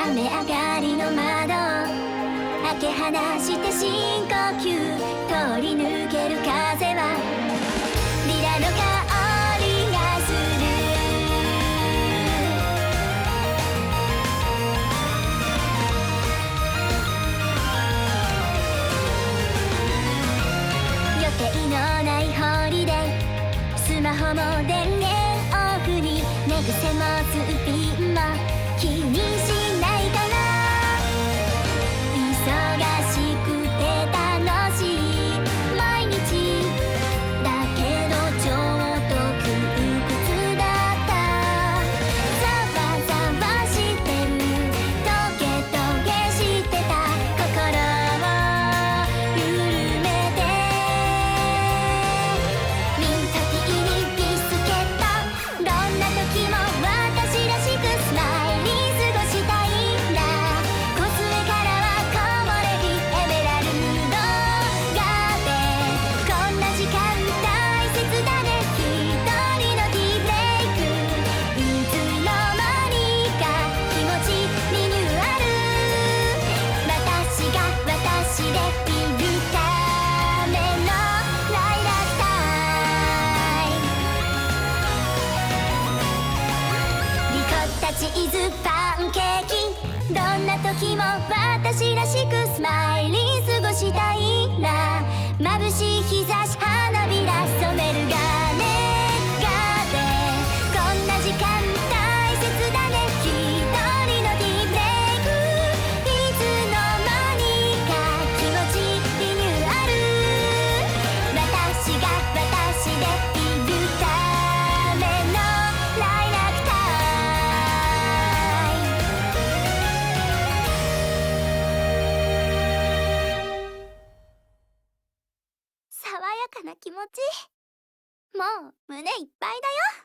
雨上がりの窓開け放して深呼吸通り抜ける風はリラの香りがする。予定のないホリデースマホも電源オフに寝癖もつっぴも私らしくかな気持ち。もう胸いっぱいだよ。